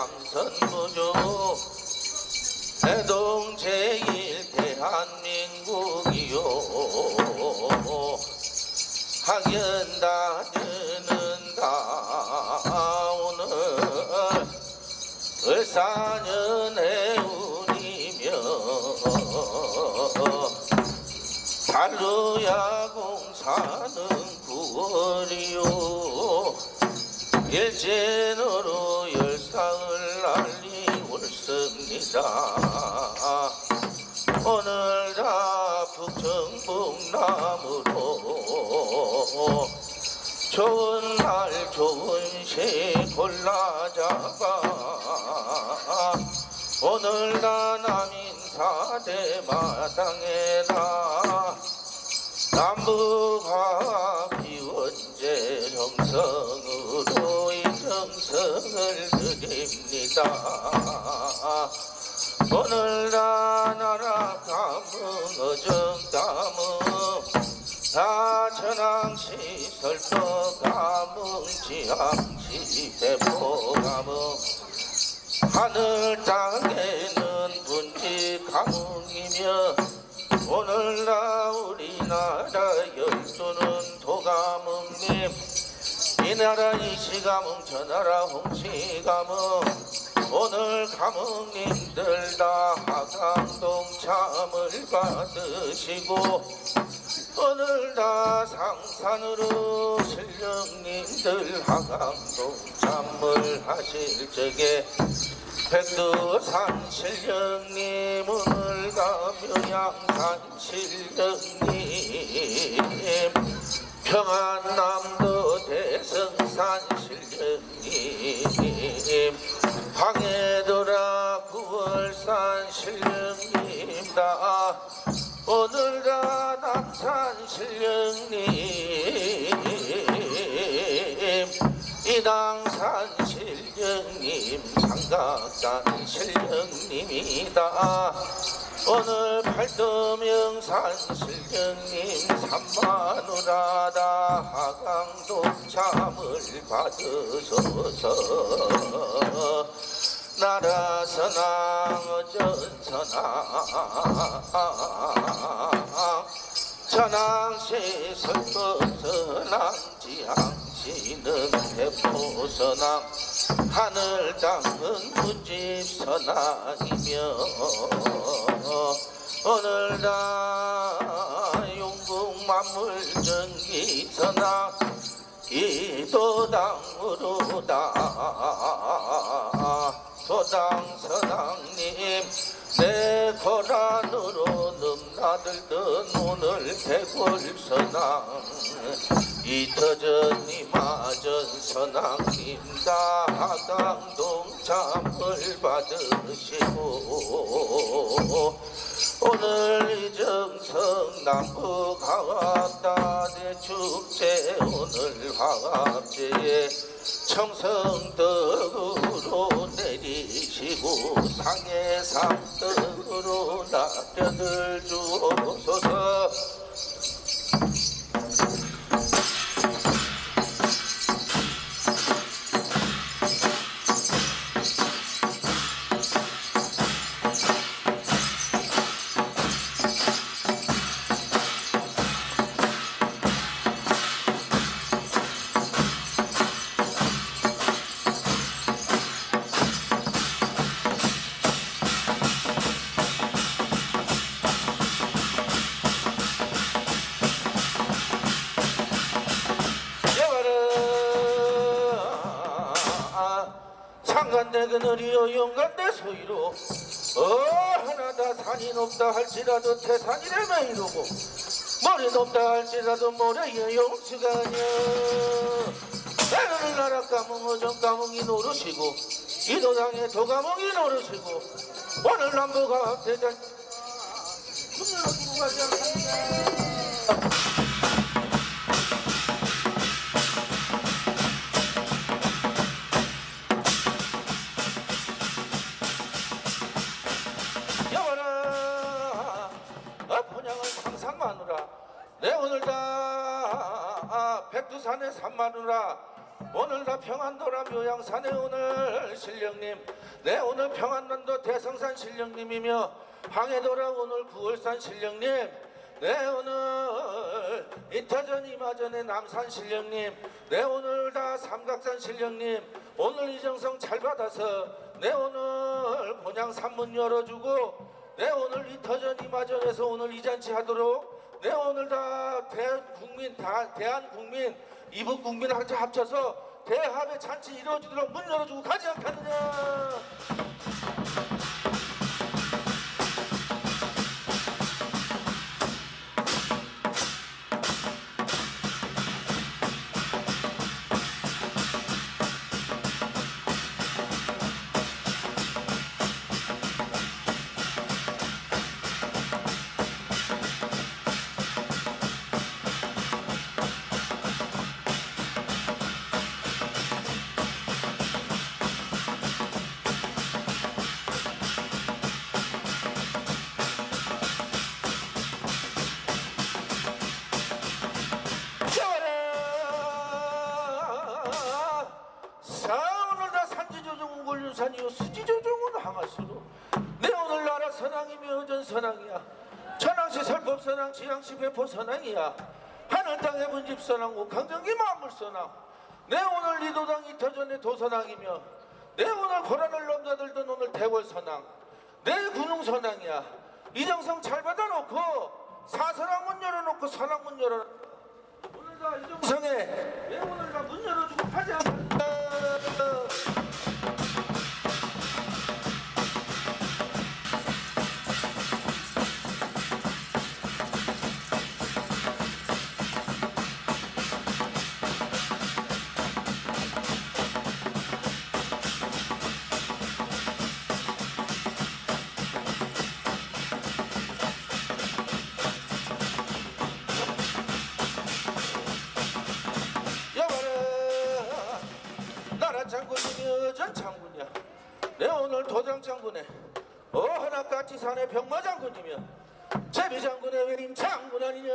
남선무조 대동 제일 대한민국이요. 학연다는 다. 오늘 을사년의 운이며 달루야 공사는 9월이요. 일진으로 열 상을 날리 옳습니다. 오늘 다 북청북남으로 좋은 날 좋은 시 골라 잡아. 오늘 다 남인 사대 마당에다 남부가 비원제 이 정성을 드립니다. 오늘 다 나라 감흥 어정 감흥 사천왕시 설도 감흥 지항시 대포 감흥 하늘 땅에는 분지 감흥이며 오늘날 우리나라 열두는 도감흥님 이 나라 이시감흥 저 나라 홍시감흥 오늘 감흥님들 다 하강동 참을 받으시고 오늘 다 상산으로 신령님들 하강동 참을 하실 적에 백두산 신령님 오늘 가며 양산 신령님. 평안남도 대성산 신령님 방해도라 구월산 오늘 다 남산 신령님 이당산 신령님 상각산 신령님이다 오늘 팔도명산 신령님 삼마누라다 하강도 참을 받으소서. 나라 선왕 어전선왕 선왕시 설거선왕 지항시는 대포선왕 하늘 땅은 무집선왕이며 오늘 다 용궁 만물 전기선왕 이도당으로다 도당 선왕님 내 고란으로 넘나들던 오늘 대골 선왕 이터전 이마전 선왕님 다 하강동 참을 받으시고 오늘 이정성 강압다. 대축제 오늘 화합제에 청성떡으로 내리시고 상해상떡으로 낙려들 주옵소서 여봐 그늘이여 영간대 소이로 어 하나다 산이 높다 할지라도 태산이라면 이루고 머리 높다 할지라도 모래에 용수가 아니야 나는 나라 까몽 어정 까몽이 노르시고 이 도당에 도가몽이 노르시고 오늘 남부가 대장. 금년을 두고 가지 않겠냐 백두산의 산마누라 오늘 다 평안도라 묘양산에 오늘 신령님. 네 오늘 평안남도 대성산 신령님이며 황해도라 오늘 구월산 신령님. 네 오늘 이타전 이마전의 남산 신령님. 네 오늘 다 삼각산 신령님. 오늘 이정성 잘 받아서 네 오늘 본향 산문 열어주고 네 오늘 이터전 이마전에서 오늘 이잔치 하도록 네 오늘 다 대국민 다 대한국민 이북 국민 합쳐- 합쳐서 대합의 잔치 이루어지도록 문 열어주고 가지 않겠느냐 선왕 지양시 배포 선왕이야. 하늘 땅 해본 집 선왕 옥강정기 만물 선왕 내 오늘 리도당 이터전의 도선왕이며 내 오늘 고란을 넘자들던 오늘 대월 선왕 내 군웅 선왕이야. 이정성 잘 받아놓고 사선왕 문 열어놓고 선왕 문 열어. 오늘 다 이정성에 왜 오늘 다 문 열어주고 하지 장 장군에 어 하나같이 사내 병마 장군이며 제비 장군의 외림 장군 아니냐?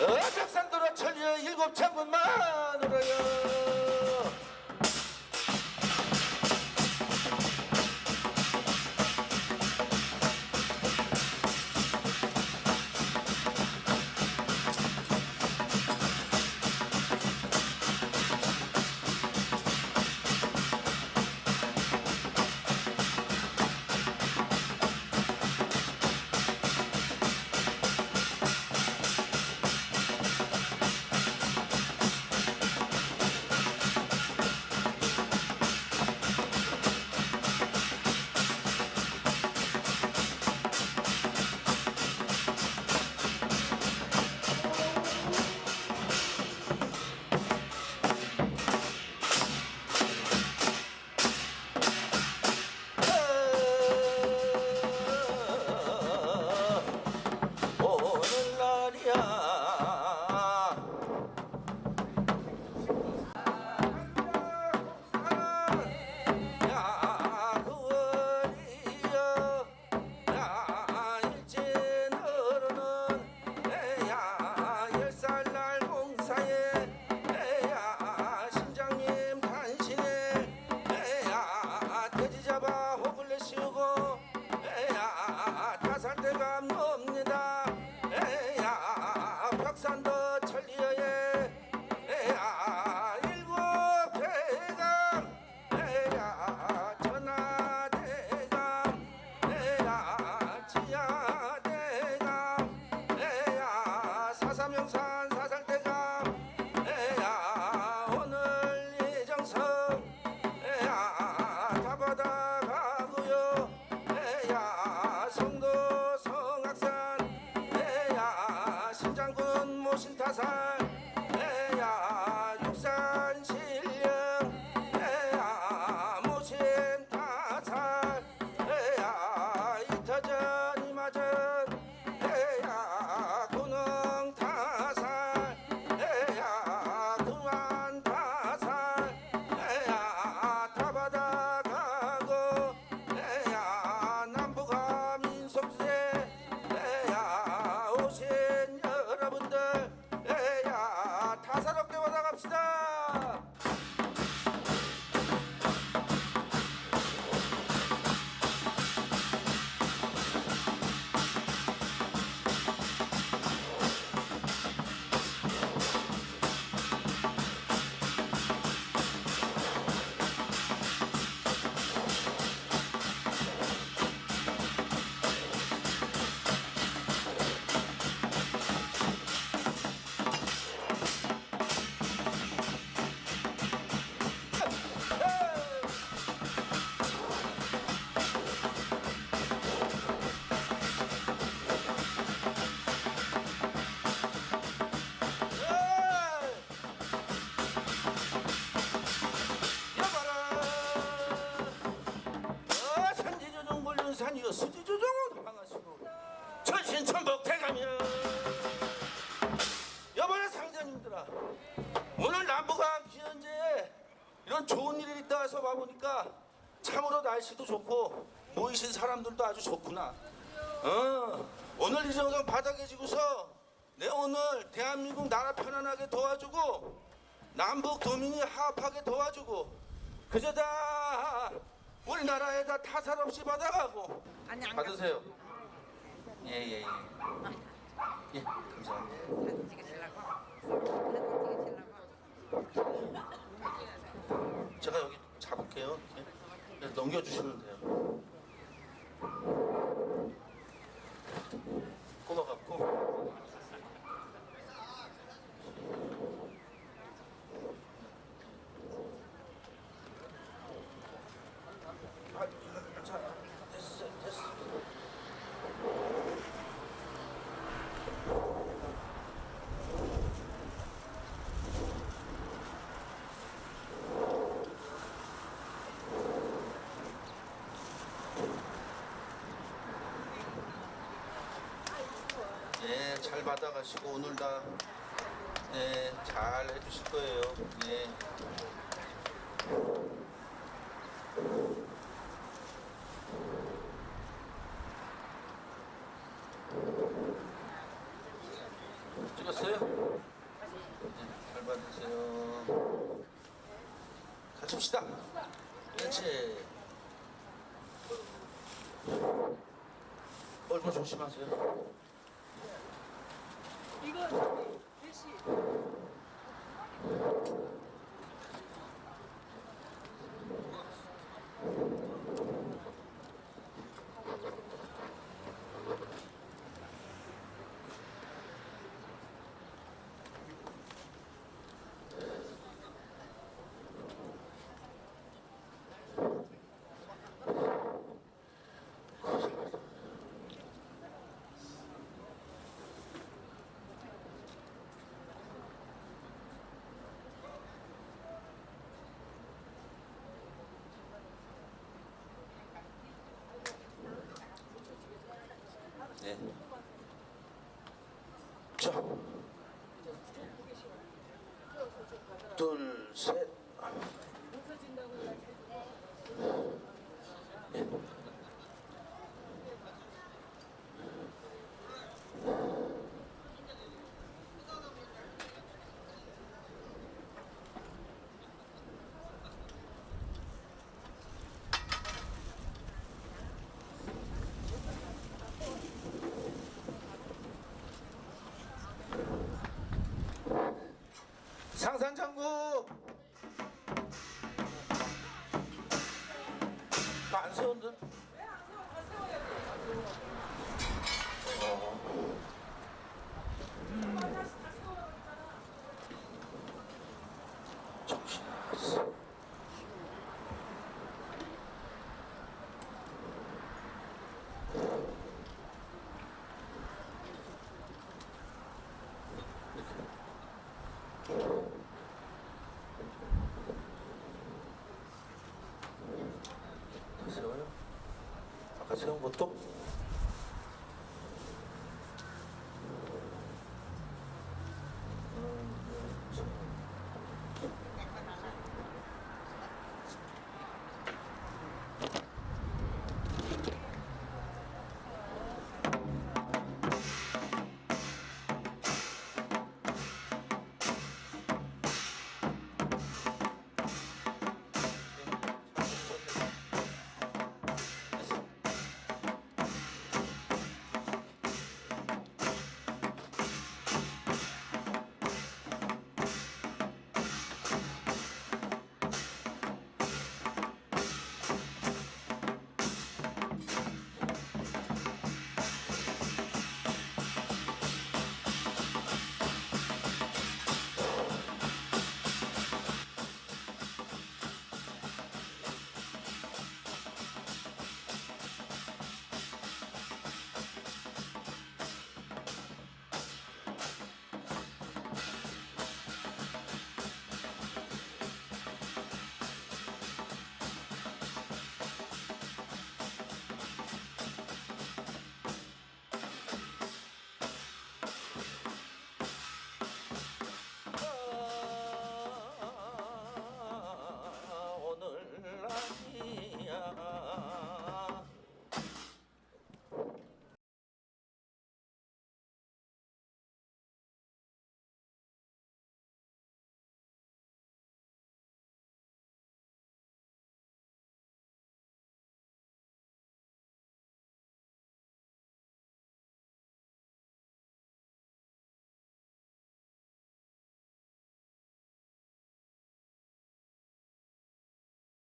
어 백산도로 천리의 일곱 장군 마누라야 사람이야. 여보야 상자님들아. 오늘 남북한 기현제에 이런 좋은 일이 있다 해서 와보니까 참으로 날씨도 좋고 모이신 사람들도 아주 좋구나. 어, 오늘 이 정상 바닥에 지고서 내 오늘 대한민국 나라 편안하게 도와주고 남북 도민이 화합하게 도와주고 그저 다 우리나라에 다 타살 없이 받아가고 받으세요. 예예 예. 예, 예, 감사합니다. 사진 찍으시려고 사진 찍으시려고 제가 여기 잡을게요. 예. 그래서 넘겨주시면 돼요. 꼽아갖고. 잘 받아가시고 오늘 다 네, 잘 해주실 거예요. 네. 찍었어요? 네, 잘 받으세요. 가십시다. 그렇지. 얼굴 조심하세요. 네. 자. 둘, 셋. 네. 상산장구 안 세운데? 정신 나갔어. 세운 것도?